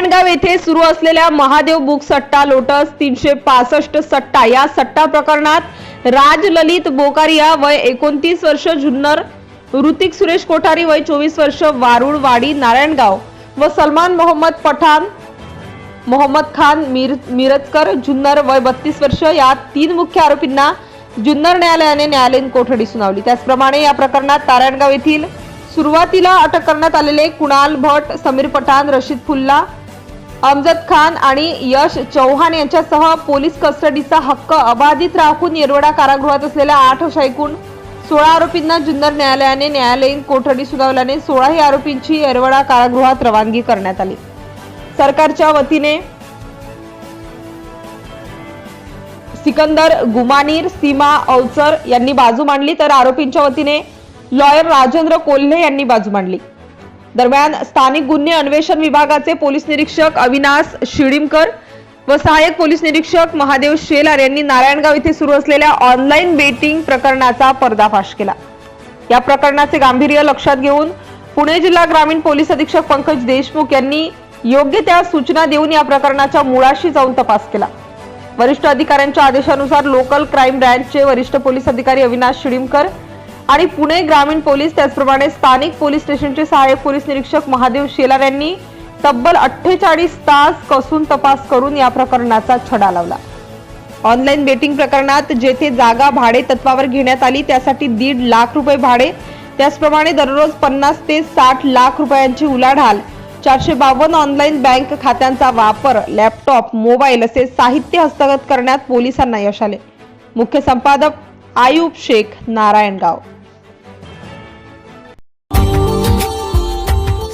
नारायणगाव येथे सुरू असलेल्या महादेव बुक सट्टा लोटस तीनशे पासष्ट सट्टा या सट्टा प्रकरणात राज ललित बोकारिया वय एकोणतीस वर्ष जुन्नर ऋतिक सुरेश कोठारी वय चोवीस वर्ष वारुळवाडी नारायणगाव व सलमान मोहम्मद पठाण मोहम्मद खान मिर मिरजकर जुन्नर वय बत्तीस वर्ष या तीन मुख्य आरोपींना जुन्नर न्यायालयाने न्यायालयीन कोठडी सुनावली. त्याचप्रमाणे या प्रकरणात नारायणगाव येथील सुरुवातीला अटक करण्यात आलेले कुणाल भट समीर पठाण रशीद फुल्ला अमजद खान आणि यश चौहान यांच्यासह पोलीस कस्टडीचा हक्क अबाधित राखून येरवडा कारागृहात असलेल्या आठ अशा एकूण सोळा आरोपींना जुन्नर न्यायालयाने न्यायालयीन कोठडी सुनावल्याने सोळाही आरोपींची येरवडा कारागृहात रवानगी करण्यात आली. सरकारच्या वतीने सिकंदर गुमानीर सीमा अवचर यांनी बाजू मांडली तर आरोपींच्या वतीने लॉयर राजेंद्र कोल्हे यांनी बाजू मांडली. दरम्यान स्थानिक गुन्हे अन्वेषण विभागाचे पोलीस निरीक्षक अविनाश शिडीमकर व सहाय्यक पोलीस निरीक्षक महादेव शेलार यांनी नारायणगाव येथे सुरू असलेल्या ऑनलाईन बेटिंग प्रकरणाचा पर्दाफाश केला. या प्रकरणाचे गांभीर्य लक्षात घेऊन पुणे जिल्हा ग्रामीण पोलीस अधीक्षक पंकज देशमुख यांनी योग्य त्या सूचना देऊन या प्रकरणाच्या मुळाशी जाऊन तपास केला. वरिष्ठ अधिकाऱ्यांच्या आदेशानुसार लोकल क्राईम ब्रँचचे वरिष्ठ पोलीस अधिकारी अविनाश शिडीमकर आणि पुणे ग्रामीण पोलीस त्याचप्रमाणे स्थानिक पोलीस स्टेशनचे सहाय्यक पोलीस निरीक्षक महादेव शेलार यांनी तब्बल अठ्ठेचाळीस तास कसून तपास करून या प्रकरणाचा छडा लावला. ऑनलाईन बेटिंग प्रकरणात जेथे जागा भाडे तत्वावर घेण्यात आली त्यासाठी दीड लाख रुपये भाडे त्याचप्रमाणे दररोज पन्नास ते साठ लाख रुपयांची उलाढाल चारशे बावन्न ऑनलाईन बँक खात्यांचा वापर लॅपटॉप मोबाईल असे साहित्य हस्तगत करण्यात पोलिसांना यश आले. मुख्य संपादक आयुब शेख नारायणगाव.